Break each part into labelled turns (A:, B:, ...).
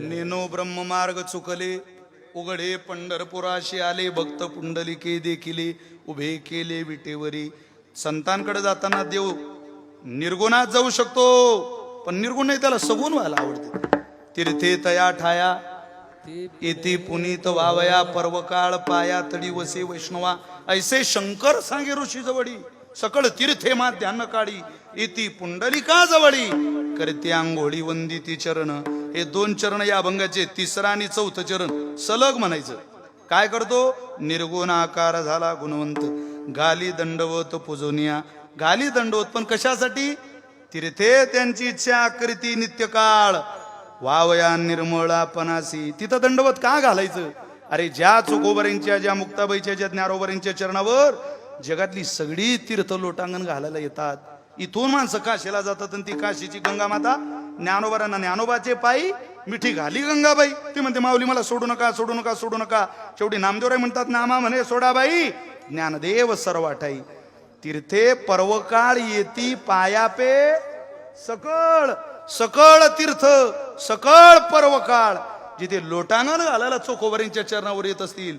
A: नेनो ब्रह्ममार्ग चुकले उघडे पंढरपुराशी आले भक्त पुंडलिके देखिले उभे केले विटेवरी. संतांकडे जाताना देव निर्गुणात जाऊ शकतो पण निर्गुण नाही त्याला सगुण व्हायला आवडते. तीर्थे तया ठाया येथे पुनीत वावया पर्वकाळ पाया तडी वसे वैष्णवा. ऐसे शंकर सांगे ऋषी जवळी सकळ तीर्थे मा ध्यान काढी इति पुंडलिका जवळी. करते आंघोळी वंदिती चरण हे दोन चरण या अभंगाचे तिसरा आणि चौथं चरण सलग म्हणायचं. काय करतो? निर्गुण आकार झाला गुणवंत. गाली दंडवत पुजोनिया. गाली दंडवत पण कशासाठी? तीर्थे त्यांची इच्छा आकृती नित्यकाळ. वावया निर्मळापणासी तिथं दंडवत का घालायचं? अरे ज्या चोकोबऱ्यांच्या ज्या मुक्ताबाईच्या ज्या ज्ञानोबऱ्यांच्या चरणावर जगातली सगळी तीर्थ लोटांगण घालायला येतात. इथून माणसं काशीला जातात आणि ती काशीची गंगा माता ज्ञानोबरांना ज्ञानोबाचे पायी मिठी घाली गंगाबाई. ती म्हणते माऊली मला सोडू नका सोडू नका सोडू नका. शेवटी नामदेवराय म्हणतात नामा म्हणे सोडाबाई ज्ञानदेव सर्वाठाई. तीर्थे पर्वकाळ येती पायापे सकळ. सकळ तीर्थ सकळ पर्वकाळ. जिथे लोटांगण घालायला चोखोबरींच्या चरणावर येत असतील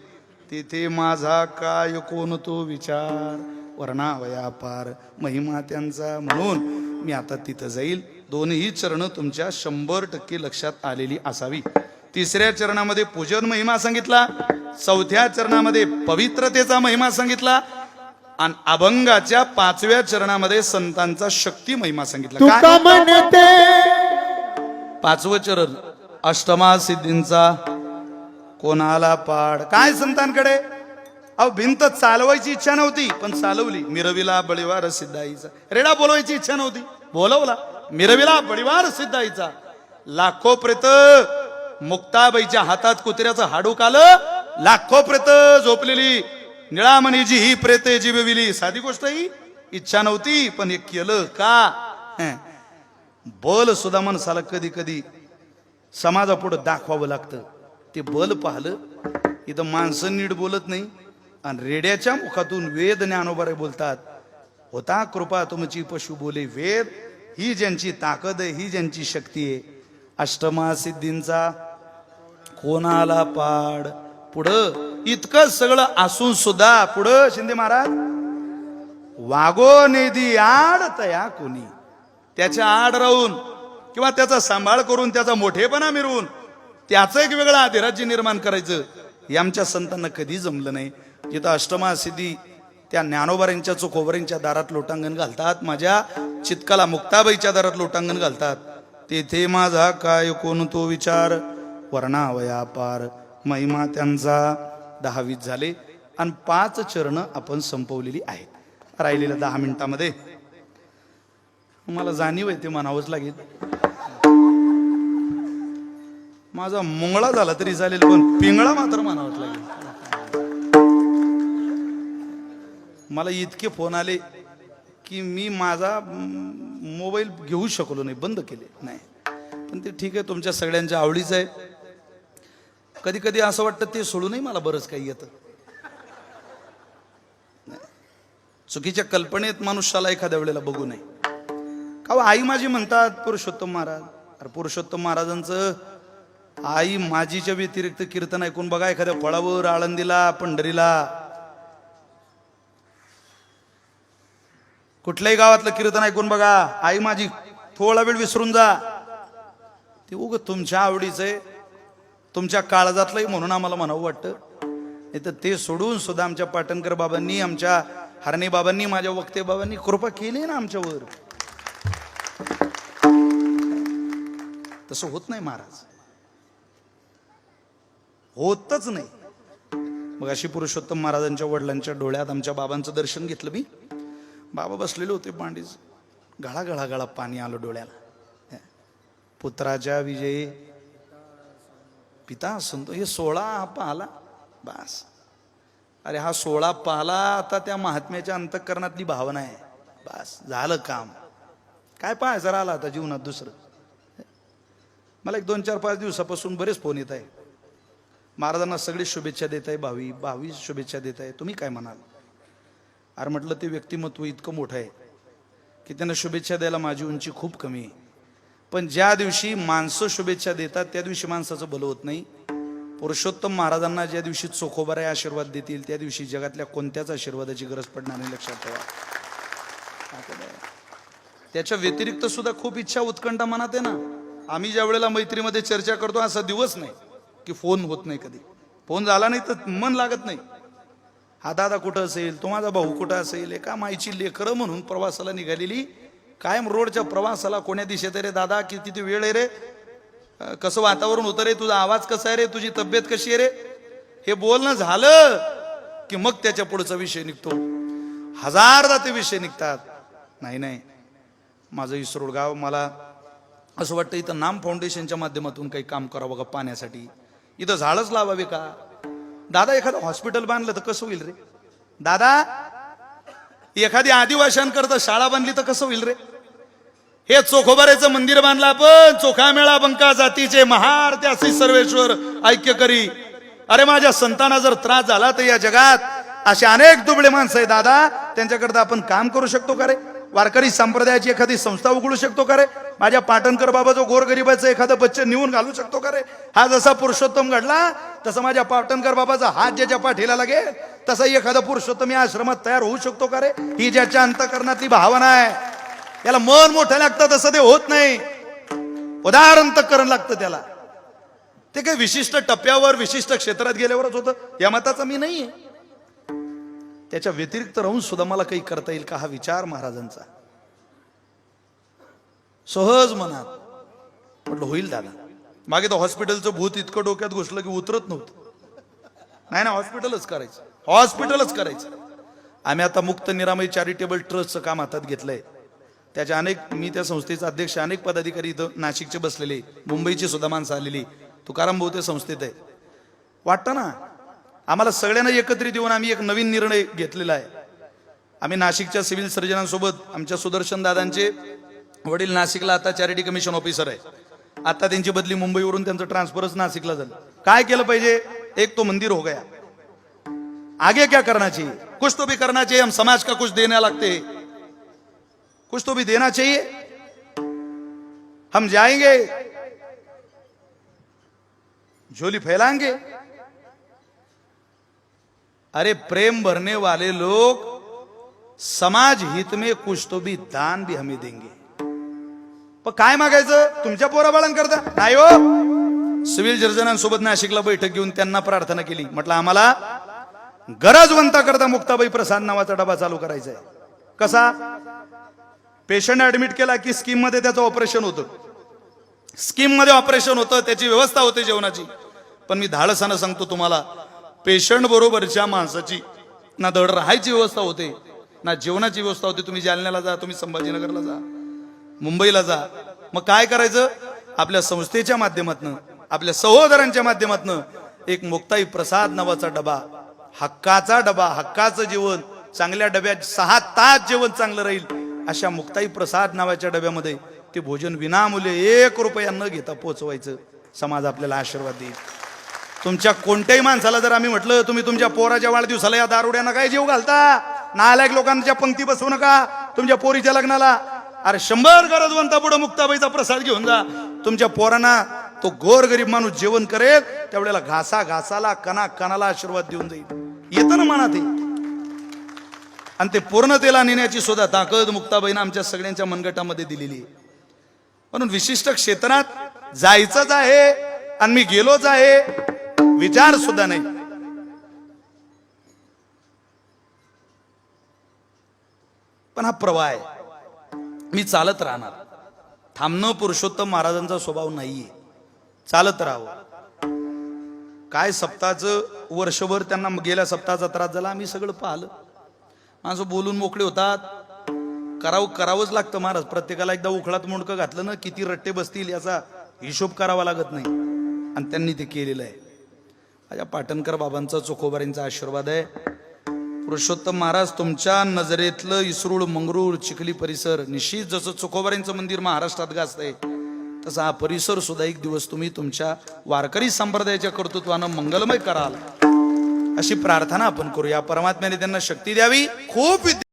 A: तिथे माझा काय कोण तो विचार? वर्णावया पार महिमा त्यांचा म्हणून मी आता तिथं जाईल. दोन्ही चरण तुमच्या शंभर टक्के लक्षात आलेली असावी. तिसऱ्या चरणामध्ये पूजन महिमा सांगितला चौथ्या चरणामध्ये पवित्रतेचा महिमा सांगितला आणि अभंगाच्या पाचव्या चरणामध्ये संतांचा शक्ती महिमा सांगितला. पाचवं चरण अष्टमा सिद्धींचा कोणाला पाड? काय संतांकडे? अहो भिंत चालवायची इच्छा नव्हती पण चालवली. मिरविला बळीवार सिद्धाईचा. रेडा बोलवायची इच्छा नव्हती. बोलवला. मिरविला बळीवार सिद्धाईचा. लाखो प्रेत मुक्ताबाईच्या हातात कुत्र्याचं हाडूक आलं. लाखो प्रेत झोपलेली निळामणीची ही प्रेते जीवविली साधी गोष्ट ही. इच्छा नव्हती पण हे केलं का? हं. बल सुद्धा माणसाला कधी कधी समाजापुढं दाखवावं लागतं. ते बल पाहलं इथं माणसं नीट बोलत नाही. आणि रेड्याच्या मुखातून वेद ज्ञानोबारे बोलतात. होता कृपा तुमची पशु बोले वेद. ही ज्यांची ताकद आहे ही ज्यांची शक्ती आहे अष्टमा सिद्धींचा कोणाला पाड? पुढं इतकं सगळं असून सुद्धा पुढं शिंदे महाराज वागो निधी आड तया कोणी. त्याच्या आड राहून किंवा त्याचा सांभाळ करून त्याचा मोठेपणा मिरवून त्याचं एक वेगळं अधिराज्य निर्माण करायचं हे आमच्या संतांना कधी जमलं नाही. जिथं अष्टमा सिद्धी त्या ज्ञानोबाऱ्यांच्या चोखोबऱ्यांच्या दारात लोटांगण घालतात. माझ्या चितकाला मुक्ताबाईच्या दारात लोटांगण घालतात. तेथे माझा काय कोण तो विचार? वर्णावया पार. महिमा त्यांचा दहावीत झाले. आणि पाच चरण आपण संपवलेली आहेत. राहिलेल्या दहा मिनिटामध्ये. मला जाणीव आहे ते म्हणावंच लागेल. माझा मुंगळा झाला तरी चालेल पण पिंगळा मात्र म्हणावंच लागेल. मला इतके फोन आले की मी माझा मोबाईल घेऊ शकलो नाही बंद केले नाही. पण ते ठीक आहे तुमच्या सगळ्यांच्या आवडीचं आहे. कधी कधी असं वाटतं ते सोडूनही मला बरंच काही येतं. नाही. चुकीच्या कल्पनेत मनुष्याला एखाद्या वेळेला बघू नये. का हो, आई माझी म्हणतात पुरुषोत्तम महाराज. अरे पुरुषोत्तम महाराजांचं आई माझीच्या व्यतिरिक्त कीर्तन ऐकून बघा एखाद्या फळावर आळंदीला पंढरीला. कुठल्याही गावातलं कीर्तन ऐकून बघा. आई माझी थोडा वेळ विसरून जा. ते उग तुमच्या आवडीचं आहे. तुमच्या काळजातलंही म्हणून आम्हाला म्हणावं वाटतं. नाही तर ते सोडून सुद्धा आमच्या पाटणकर बाबांनी आमच्या हरणे बाबांनी माझ्या वक्ते बाबांनी कृपा केली ना आमच्यावर. तसं होत नाही महाराज. होतच नाही. मग अशी पुरुषोत्तम महाराजांच्या वडिलांच्या डोळ्यात आमच्या बाबांचं दर्शन घेतलं मी. बाबा बसलेले होते पांडीच गळा गळा गळा पाणी आलं डोळ्याला. पुत्राच्या विजयी पिता संतो हे सोळा हा पाहला. बस. अरे हा सोळा पाहला आता त्या महात्म्याच्या अंतकरणातली भावना आहे. बस. झालं काम. काय पाहायचं आला आता जीवनात दुसरं? मला एक दोन चार पाच दिवसापासून बरेच फोन येत आहे महाराजांना सगळी शुभेच्छा देत आहे भावी भावी शुभेच्छा देत आहे. तुम्ही काय म्हणाल? अरे म्हटलं ते व्यक्तिमत्व इतकं मोठं आहे की त्यांना शुभेच्छा द्यायला माझी उंची खूप कमी आहे. पण ज्या दिवशी माणसं शुभेच्छा देतात त्या दिवशी माणसाचं भलं होत नाही. पुरुषोत्तम महाराजांना ज्या दिवशी चोखोबाराय आशीर्वाद देतील त्या दिवशी जगातल्या कोणत्याच आशीर्वादाची गरज पडणार नाही लक्षात ठेवा. त्याच्या व्यतिरिक्त सुद्धा खूप इच्छा उत्कंठा मनात आहे ना. आम्ही ज्या वेळेला मैत्रीमध्ये चर्चा करतो असा दिवस नाही की फोन होत नाही कधी. फोन झाला नाही तर मन लागत नाही. हा दादा कुठं असेल? तो माझा भाऊ कुठं असेल? एका माईची लेकरं म्हणून प्रवासाला निघालेली. कायम रोडच्या प्रवासाला कोण्या दिशेत रे दादा? किती किती वेळ आहे रे? कसं वातावरण होतं रे? तुझा आवाज कसा आहे रे? तुझी तब्येत कशी आहे रे? हे बोलणं झालं की मग त्याच्या पुढचा विषय निघतो. हजारदा ते विषय निघतात. नाही नाही. माझं इसरोड गाव मला असं वाटतं इथं नाम फाउंडेशनच्या माध्यमातून काही काम करावं का पाण्यासाठी? इथं झाडच लावावे का? दादा एखादं हॉस्पिटल बांधलं तर कसं होईल रे? दादा एखादी आदिवाशांकरता शाळा बांधली तर कसं होईल रे? हे चोखोबाऱ्याचं मंदिर बांधलं आपण चोखा मेळा बंका जातीचे महार त्यासी सर्वेश्वर ऐक्य करी. अरे माझ्या संतांना जर त्रास झाला तर या जगात असे अनेक दुबळे माणसं आहे दादा त्यांच्याकरता आपण काम करू शकतो का रे? वारकरी संप्रदायाची एखादी संस्था उघडू शकतो का रे? माझ्या पाटणकर बाबाचं गोरगरिबाचं एखादं बच्चन निवून घालू शकतो का रे? हा जसा पुरुषोत्तम घडला तसा माझ्या पाटणकर बाबाचा हात ज्याच्या पाठीला लागेल तसा एखादा पुरुषोत्तम या आश्रमात तयार होऊ शकतो का रे? ही ज्याच्या अंतकरणातली भावना आहे त्याला मन मोठं लागतं तसं ते होत नाही. उदाहरण लागतं त्याला. ते काही विशिष्ट टप्प्यावर विशिष्ट क्षेत्रात गेल्यावरच होतं. या मताचा मी नाही त्याच्या व्यतिरिक्त राहून सुद्धा मला काही करता येईल का हा विचार महाराजांचा? सहज मनात. म्हटलं होईल दादा. मागे तर हॉस्पिटलचं भूत इतकं डोक्यात घुसलं की उतरत नव्हतं. नाही ना हॉस्पिटलच करायचं. हॉस्पिटलच करायचं. आम्ही आता मुक्त निरामय चॅरिटेबल ट्रस्टचं काम हातात घेतलंय. त्याच्या अनेक मी त्या संस्थेचा अध्यक्ष अनेक पदाधिकारी इथं नाशिकचे बसलेले मुंबईची सुद्धा माणसं आलेली. तुकाराम भाऊ त्या संस्थेत आहे. वाटतं ना आम्हाला सगळ्यांना एकत्रित येऊन आम्ही एक नवीन निर्णय घेतलेला आहे. आम्ही नाशिकच्या सिव्हिल सर्जनांसोबत आमच्या सुदर्शन दादांचे वडील नाशिकला आता चॅरिटी कमिशन ऑफिसर आहे. आता त्यांची बदली मुंबईवरून त्यांचं ट्रान्सफरच नाशिकला झालं. काय केलं पाहिजे? एक तो मंदिर हो गया. आगे क्या करना चाहिए? कुछ तो भी करना चाहिए हम समाज का कुछ देने लगते कुछ तो भी देना चाहिए। हम जाएंगे। झोली फैलाएंगे। अरे प्रेम भरने वाले लोग समाज हित में कुछ तो भी दान भी हमें देंगे। पण काय मागायचं? तुमच्या पोराबाळांकरता नाही हो। सिव्हिल सर्जनांसोबत नाशिकला बैठक घेऊन त्यांना प्रार्थना केली. म्हटलं आम्हाला गरजवंता करता मुक्ताबाई प्रसाद नावाचा डबा चालू करायचा आहे कसा? पेशंट ऍडमिट केला की स्कीममध्ये त्याचं ऑपरेशन होतं. स्कीममध्ये ऑपरेशन होतं त्याची व्यवस्था होते जेवणाची. पण मी धाडसानं सांगतो तुम्हाला पेशंट बरोबरच्या माणसाची ना धड राहायची व्यवस्था होते ना जेवणाची व्यवस्था होते. तुम्ही जालन्याला जा तुम्ही संभाजीनगरला जा मुंबईला जा. मग काय करायचं? आपल्या संस्थेच्या माध्यमातनं आपल्या सहोदरांच्या माध्यमातनं एक मुक्ताई प्रसाद नावाचा डबा हक्काचा डबा हक्काचं जेवण चांगल्या डब्यात सहा तास जेवण चांगलं राहील अशा मुक्ताई प्रसाद नावाच्या डब्यामध्ये ते भोजन विनामूल्य एक रुपया न घेता पोचवायचं. समाज आपल्याला आशीर्वाद देईल. तुमच्या कोणत्याही माणसाला जर आम्ही म्हटलं तुम्ही तुमच्या पोराच्या वाढदिवसाला या दारुड्यांना काय जीव घालता? नालायक लोकांच्या पंक्ती बसवू नका तुमच्या पोरीच्या लग्नाला. अरे शंभर गरजवंता पुढे मुक्ताबाईचा प्रसाद घेऊन जा. तुमच्या पोरांना तो गोर गरीब माणूस जेवण करेल त्यावेळेला घासा घासाला कणा कणाला आशीर्वाद देऊन जाईल. येतं ना मनात आणि ते पूर्णतेला नेण्याची सुद्धा ताकद मुक्ताबाईनं आमच्या सगळ्यांच्या मनगटामध्ये दिलेली आहे. म्हणून विशिष्ट क्षेत्रात जायचंच आहे आणि मी गेलोच आहे. विचार सुद्धा नाही. पण हा प्रवाह आहे. मी चालत राहणार. थांबणं पुरुषोत्तम महाराजांचा स्वभाव नाहीये. चालत राहावं. काय सप्ताहाचं वर्षभर त्यांना गेल्या सप्ताहाचा त्रास झाला आम्ही सगळं पाहिलं. माणसं बोलून मोकळे होतात. करावं करावंच लागतं महाराज. प्रत्येकाला एकदा उखळात मुंडकं घातलं ना किती रट्टे बसतील याचा हिशोब करावा लागत नाही. आणि त्यांनी ते केलेलं आहे. माझ्या पाटणकर बाबांचा चोखोबारींचा आशीर्वाद आहे. पुरुषोत्तम महाराज तुमच्या नजरेतलं इसरूळ मंगरूळ चिखली परिसर निश्चित जसं चोखोबारींचं मंदिर महाराष्ट्रात गाजतंय तसा हा परिसर सुद्धा एक दिवस तुम्ही तुमच्या वारकरी संप्रदायाच्या कर्तृत्वानं मंगलमय कराल. अशी प्रार्थना आपण करूया. परमात्म्याने त्यांना शक्ती द्यावी. खूप